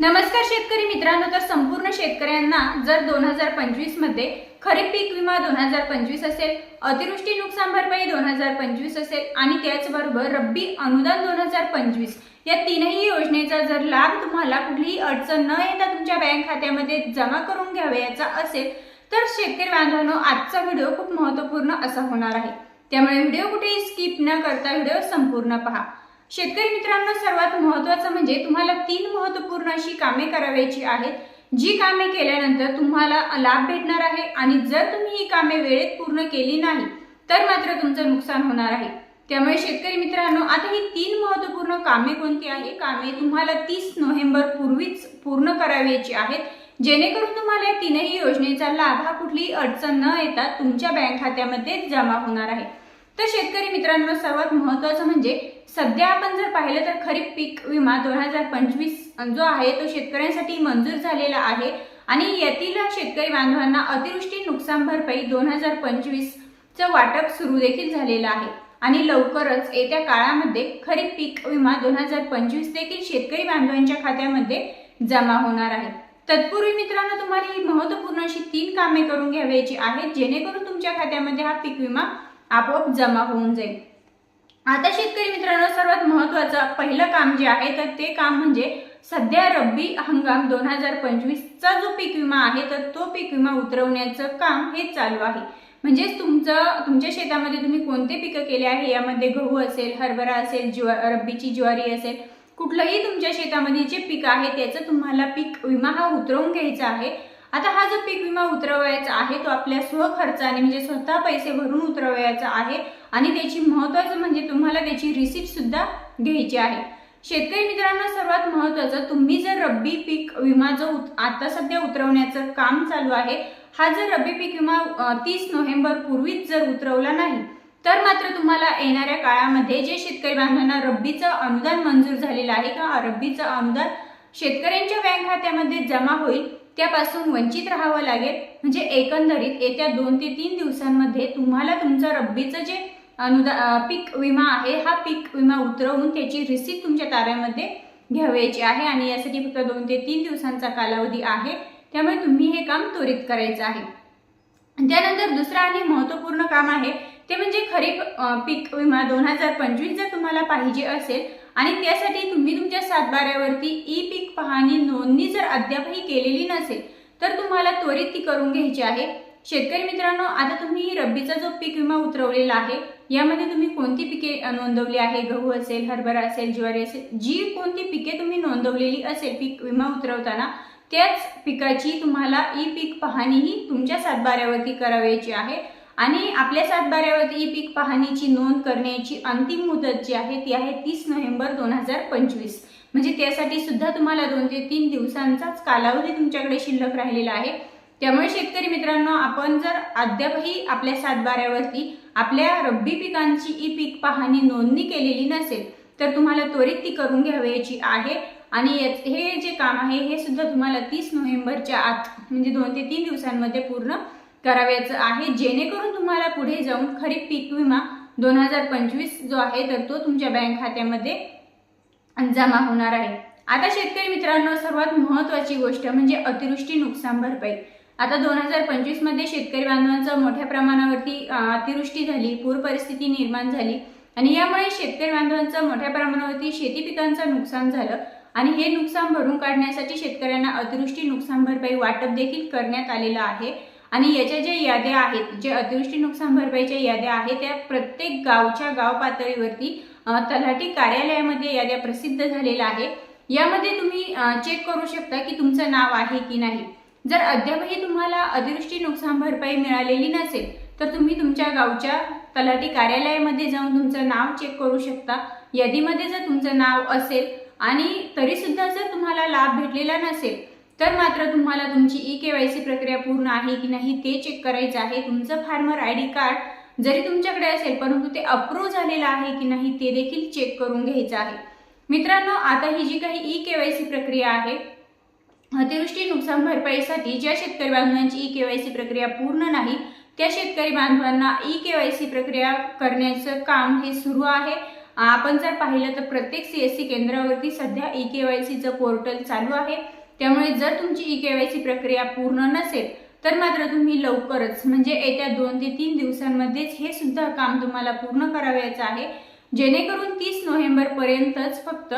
नमस्कार शेतकरी मित्रांनो तर संपूर्ण शेतकऱ्यांना जर दोन हजार पंचवीसमध्ये खरीप पीक विमा दोन हजार पंचवीस असेल अतिवृष्टी नुकसान भरपाई दोन हजार पंचवीस असेल आणि त्याचबरोबर रब्बी अनुदान दोन हजार पंचवीस या तीनही योजनेचा जर लाभ तुम्हाला कुठलीही अडचण न येता तुमच्या बँक खात्यामध्ये जमा करून घ्यावयाचा असेल तर शेतकरी बांधवांनो आजचा व्हिडिओ खूप महत्त्वपूर्ण असा होणार आहे. त्यामुळे व्हिडिओ कुठेही स्किप न करता व्हिडिओ संपूर्ण पहा. शेतकरी मित्रांनो सर्वात महत्वाचं म्हणजे तुम्हाला तीन महत्त्वपूर्ण अशी कामे करावायची आहेत. जी कामे केल्यानंतर तुम्हाला लाभ भेटणार आहे आणि जर तुम्ही ही कामे वेळेत पूर्ण केली नाही तर मात्र तुमचं नुकसान होणार आहे. त्यामुळे शेतकरी मित्रांनो आता ही तीन महत्त्वपूर्ण कामे कोणती आहे कामे तुम्हाला तीस नोव्हेंबर पूर्वीच पूर्ण करावायची आहेत. जेणेकरून तुम्हाला या तीनही योजनेचा लाभ हा कुठलीही अडचण न येता तुमच्या बँक खात्यामध्ये जमा होणार आहे. तर शेतकरी मित्रांनो सर्वात महत्वाचं म्हणजे सध्या आपण जर पाहिलं तर खरीप पीक विमा दोन हजार पंचवीस जो आहे तो शेतकऱ्यांसाठी मंजूर झालेला आहे. आणि येथील शेतकरी बांधवांना अतिवृष्टी नुकसान भरपाई दोन हजार पंचवीसचं वाटप सुरू देखील झालेलं आहे. आणि लवकरच येत्या काळामध्ये खरीप पीक विमा दोन हजार पंचवीस देखील शेतकरी बांधवांच्या खात्यामध्ये जमा होणार आहे. तत्पूर्वी मित्रांनो तुम्हाला ही महत्त्वपूर्ण अशी तीन कामे करून घ्यावयाची आहेत जेणेकरून तुमच्या खात्यामध्ये हा पीक विमा आपोआप जमा होऊन जाईल. आता शेतकरी मित्रांनो सर्वात महत्वाचं पहिलं काम जे आहे तर ते काम म्हणजे सध्या रब्बी हंगाम दोन हजार पंचवीसचा जो पीक विमा आहे तर तो पीक विमा उतरवण्याचं काम हे चालू आहे. म्हणजेच तुमचं तुमच्या शेतामध्ये तुम्ही कोणते पिकं केले आहे? यामध्ये गहू असेल हरभरा असेल ज्वा रब्बीची ज्वारी असेल कुठलंही तुमच्या शेतामध्ये जे पीक आहे त्याचं तुम्हाला पीक विमा हा उतरवून घ्यायचा आहे. आता हा जो पीक विमा उतरवायचा आहे तो आपल्या स्वखर्चाने म्हणजे स्वतः पैसे भरून उतरवायचा आहे आणि त्याची महत्वाचं म्हणजे तुम्हाला त्याची रिसिप्ट सुद्धा घ्यायची आहे. शेतकरी मित्रांनो सर्वात महत्वाचं तुम्ही जर रब्बी पीक विमा जो उत- आता सध्या उतरवण्याचं काम चालू आहे हा जर रब्बी पीक विमा तीस नोव्हेंबर पूर्वीच जर उतरवला नाही तर मात्र तुम्हाला येणाऱ्या काळामध्ये जे शेतकरी बांधवांना रब्बीचं अनुदान मंजूर झालेलं आहे किंवा रब्बीचं अनुदान शेतकऱ्यांच्या बँक खात्यामध्ये जमा होईल त्यापासून वंचित राहावं लागेल. म्हणजे एकंदरीत येत्या दोन ते तीन दिवसांमध्ये तुम्हाला तुमचं रब्बीचं जे अनुदा पीक विमा आहे हा पीक विमा उतरवून त्याची रिसीट तुमच्या ताब्यामध्ये घ्यावयाची आहे आणि यासाठी फक्त दोन ते तीन दिवसांचा कालावधी आहे. त्यामुळे तुम्ही हे काम त्वरित करायचं आहे. त्यानंतर दुसरं आणि महत्त्वपूर्ण काम आहे ते म्हणजे खरीप पीक विमा दोन हजार पंचवीस जर तुम्हाला पाहिजे असेल आणि त्यासाठी तुम्ही तुमच्या सातबाऱ्यावरती ई पीक पाहणी नोंदणी जर अद्यापही केलेली नसेल तर तुम्हाला त्वरित ती करून घ्यायची आहे. शेतकरी मित्रांनो आता तुम्ही रब्बीचा जो पीक विमा उतरवलेला आहे यामध्ये तुम्ही कोणती पिके नोंदवली आहे? गहू असेल हरभरा असेल ज्वारी असेल जी कोणती पिके तुम्ही नोंदवलेली असेल पीक विमा उतरवताना त्याच पिकाची तुम्हाला ई पीक पाहणीही तुमच्या सातबाऱ्यावरती करावयाची आहे. आणि आपल्या सातबाऱ्यावरती ई पीक पाहणीची नोंद करण्याची अंतिम मुदत जी आहे ती आहे तीस नोव्हेंबर दोन हजार पंचवीस. म्हणजे त्यासाठी सुद्धा तुम्हाला दोन ते तीन दिवसांचाच कालावधी तुमच्याकडे शिल्लक राहिलेला आहे. त्यामुळे शेतकरी मित्रांनो आपण जर अद्यापही आपल्या सातबाऱ्यावरती आपल्या रब्बी पिकांची ई पीक पाहणी नोंदणी केलेली नसेल तर तुम्हाला त्वरित ती करून घ्यावयाची आहे. आणि हे जे काम आहे हे सुद्धा तुम्हाला तीस नोव्हेंबरच्या आत म्हणजे दोन ते तीन दिवसांमध्ये पूर्ण करावयाचं आहे. जेणेकरून तुम्हाला पुढे जाऊन खरीप पीक विमा दोन हजार पंचवीस जो आहे तर तो तुमच्या बँक खात्यामध्ये जमा होणार आहे. आता शेतकरी मित्रांनो सर्वात महत्त्वाची गोष्ट म्हणजे अतिवृष्टी नुकसान भरपाई. आता दोन हजार पंचवीसमध्ये शेतकरी बांधवांचं मोठ्या प्रमाणावरती अतिवृष्टी झाली पूर परिस्थिती निर्माण झाली. आणि यामुळे शेतकरी बांधवांचं मोठ्या प्रमाणावरती शेती पिकांचं नुकसान झालं. आणि हे नुकसान भरून काढण्यासाठी शेतकऱ्यांना अतिवृष्टी नुकसान भरपाई वाटप देखील करण्यात आलेलं आहे. आणि याच्या ज्या याद्या आहेत जे अतिवृष्टी नुकसान भरपाईच्या याद्या आहेत त्या प्रत्येक गावच्या गाव पातळीवरती तलाठी कार्यालयामध्ये याद्या प्रसिद्ध झालेल्या आहे यामध्ये तुम्ही चेक करू शकता की तुमचं नाव आहे की नाही. जर अद्यापही तुम्हाला अतिवृष्टी नुकसान भरपाई मिळालेली नसेल तर तुम्ही तुमच्या गावच्या तलाठी कार्यालयामध्ये जाऊन तुमचं नाव चेक करू शकता. यादीमध्ये जर तुमचं नाव असेल आणि तरीसुद्धा जर तुम्हाला लाभ भेटलेला नसेल तर मात्र तुम्हाला तुमची ई के वाय सी प्रक्रिया पूर्ण आहे की नाही ते चेक करायचं आहे. तुमचं फार्मर आय डी कार्ड जरी तुमच्याकडे असेल परंतु ते अप्रूव्ह झालेलं आहे की नाही ते देखील चेक करून घ्यायचं आहे. मित्रांनो आता ही जी काही ई के वाय सी प्रक्रिया आहे अतिवृष्टी नुकसान भरपाईसाठी ज्या शेतकरी बांधवांची ई के वाय सी प्रक्रिया पूर्ण नाही त्या शेतकरी बांधवांना ई के वाय सी प्रक्रिया करण्याचं काम हे सुरू आहे. आपण जर पाहिलं तर प्रत्येक सी एस सी केंद्रावरती सध्या ई के वाय सीचं पोर्टल चालू आहे. त्यामुळे जर तुमची ई केवायसी सी प्रक्रिया पूर्ण नसेल तर मात्र तुम्ही लवकरच म्हणजे येत्या दोन ते तीन दिवसांमध्येच हे सुद्धा काम तुम्हाला पूर्ण करावयाचं आहे. जेणेकरून तीस नोव्हेंबर पर्यंतच फक्त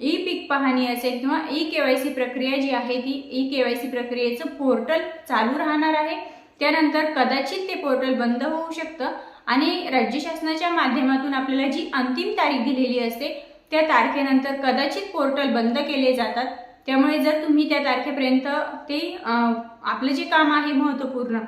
ई पीक पाहणी असेल किंवा ई के वाय सी प्रक्रिया जी आहे ती ई केवायसी सी प्रक्रियेचं पोर्टल चालू राहणार आहे. त्यानंतर कदाचित ते पोर्टल बंद होऊ शकतं आणि राज्य शासनाच्या माध्यमातून आपल्याला जी अंतिम तारीख दिलेली असते त्या तारखेनंतर कदाचित पोर्टल बंद केले जातात. त्यामुळे जर तुम्ही त्या तारखेपर्यंत ते आपलं जे काम आहे महत्त्वपूर्ण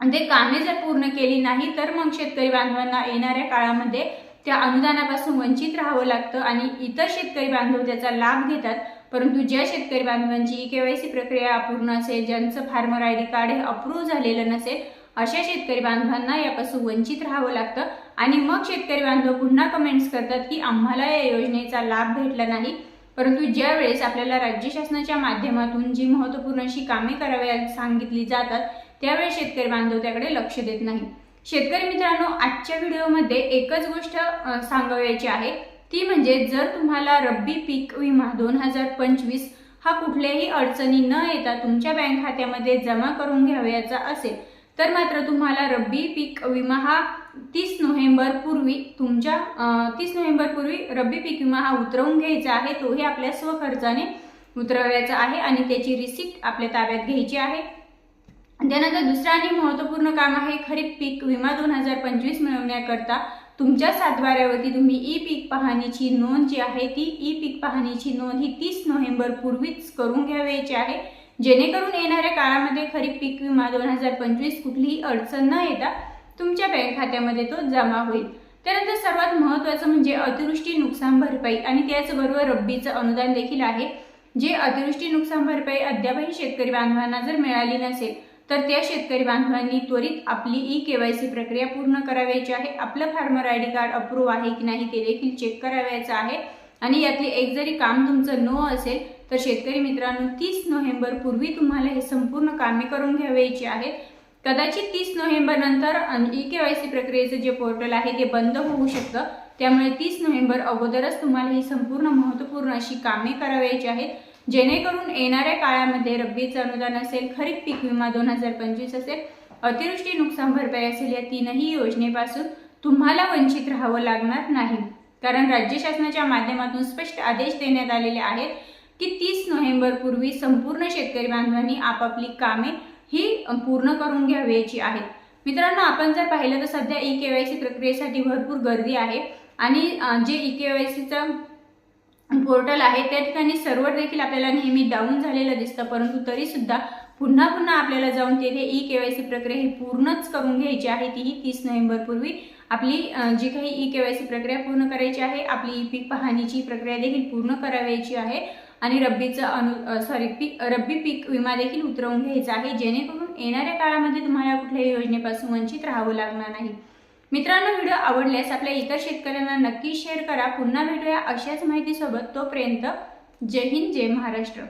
ते कामे जर पूर्ण केली नाही तर मग शेतकरी बांधवांना येणाऱ्या काळामध्ये त्या अनुदानापासून वंचित राहावं लागतं आणि इतर शेतकरी बांधव त्याचा लाभ घेतात. परंतु ज्या शेतकरी बांधवांची ई के वाय सी प्रक्रिया अपूर्ण असेल ज्यांचं फार्मर आय डी कार्ड हे अप्रूव्ह झालेलं नसेल अशा शेतकरी बांधवांना यापासून वंचित राहावं लागतं. आणि मग शेतकरी बांधव पुन्हा कमेंट्स करतात की आम्हाला या योजनेचा लाभ भेटला नाही. परंतु ज्या वेळेस आपल्याला राज्य शासनाच्या माध्यमातून जी महत्त्वपूर्ण अशी कामे कराव्या सांगितली जातात त्यावेळेस शेतकरी बांधव त्याकडे लक्ष देत नाही शेतकरी मित्रांनो आजच्या व्हिडिओमध्ये एकच गोष्ट सांगावयाची आहे. ती म्हणजे जर तुम्हाला रब्बी पीक विमा दोन हजार पंचवीस हा कुठल्याही अडचणी न येता तुमच्या बँक खात्यामध्ये जमा करून घ्यावयाचा असेल तर मात्र तुम्हाला रब्बी पीक विमा हा तीस नोव्हेंबरपूर्वी तुमच्या तीस नोव्हेंबरपूर्वी रब्बी पीक विमा हा उतरवून घ्यायचा आहे तोही आपल्या स्वखर्चाने उतरवायचा आहे आणि त्याची रिसिप्ट आपल्या ताब्यात घ्यायची आहे. त्यानंतर दुसरं आणि महत्त्वपूर्ण काम आहे खरीप पीक विमा दोन हजार पंचवीस मिळवण्याकरता तुमच्या सातबाऱ्यावरती तुम्ही ई पीक पाहणीची नोंद जी आहे ती ई पीक पाहणीची नोंद ही तीस नोव्हेंबर पूर्वीच करून घ्यावयाची आहे. जेणेकरून येणाऱ्या काळामध्ये खरीप पीक विमा दोन हजार पंचवीस कुठलीही अडचण न येता तुमच्या बँक खात्यामध्ये तो जमा होईल. त्यानंतर सर्वात महत्त्वाचं म्हणजे अतिवृष्टी नुकसान भरपाई आणि त्याचबरोबर रब्बीचं अनुदान देखील आहे. जे अतिवृष्टी नुकसान भरपाई अद्यापही शेतकरी बांधवांना जर मिळाली नसेल तर त्या शेतकरी बांधवांनी त्वरित आपली ई के वाय सी प्रक्रिया पूर्ण करावयाची आहे. आपलं farmer I D card approve आहे की नाही ते देखील चेक करावयाचं आहे. आणि यातले एक जरी काम तुमचं नो असेल तर शेतकरी मित्रांनो तीस नोव्हेंबर पूर्वी तुम्हाला हे संपूर्ण कामे करून घ्यावयाची आहेत. कदाचित तीस नोव्हेंबर नंतर ई के वाय सी प्रक्रियेचं जे पोर्टल आहे ते बंद होऊ शकतं. त्यामुळे तीस नोव्हेंबर अगोदरच तुम्हाला ही संपूर्ण महत्त्वपूर्ण अशी कामे करावयाची आहेत. जेणेकरून येणाऱ्या काळामध्ये रब्बीचं अनुदान असेल खरीप पीक विमा दोन हजार पंचवीस असेल अतिवृष्टी नुकसान भरपाई असेल या तीनही योजनेपासून तुम्हाला वंचित राहावं लागणार नाही. कारण राज्य शासनाच्या माध्यमातून स्पष्ट आदेश देण्यात आलेले आहेत की तीस नोव्हेंबरपूर्वी संपूर्ण शेतकरी बांधवांनी आपापली कामे ही पूर्ण करून घ्यावयाची आहेत मित्रांनो आपण जर पाहिलं तर सध्या ई के वाय सी प्रक्रियेसाठी भरपूर गर्दी आहे आणि जे ई के वाय सीचं पोर्टल आहे त्या ठिकाणी सर्व्हर देखील आपल्याला नेहमी डाऊन झालेलं दिसतं. परंतु तरीसुद्धा पुन्हा पुन्हा आपल्याला जाऊन तेथे ई के वाय सी प्रक्रिया ही पूर्णच करून घ्यायची आहे. तीही तीस नोव्हेंबर पूर्वी आपली जी काही ई के वाय सी प्रक्रिया पूर्ण करायची आहे आपली ई पीक पाहणीची प्रक्रिया देखील पूर्ण करावयाची आहे. आणि रब्बीचं अनु सॉरी पीक रब्बी पीक विमा देखील उतरवून घ्यायचा आहे जेणेकरून येणाऱ्या काळामध्ये तुम्हाला कुठल्याही योजनेपासून वंचित राहावं लागणार नाही. मित्रांनो व्हिडिओ आवडल्यास आपल्या इतर शेतकऱ्यांना नक्की शेअर करा. पुन्हा भेटूया अशाच माहितीसोबत. तोपर्यंत जय हिंद जय महाराष्ट्र.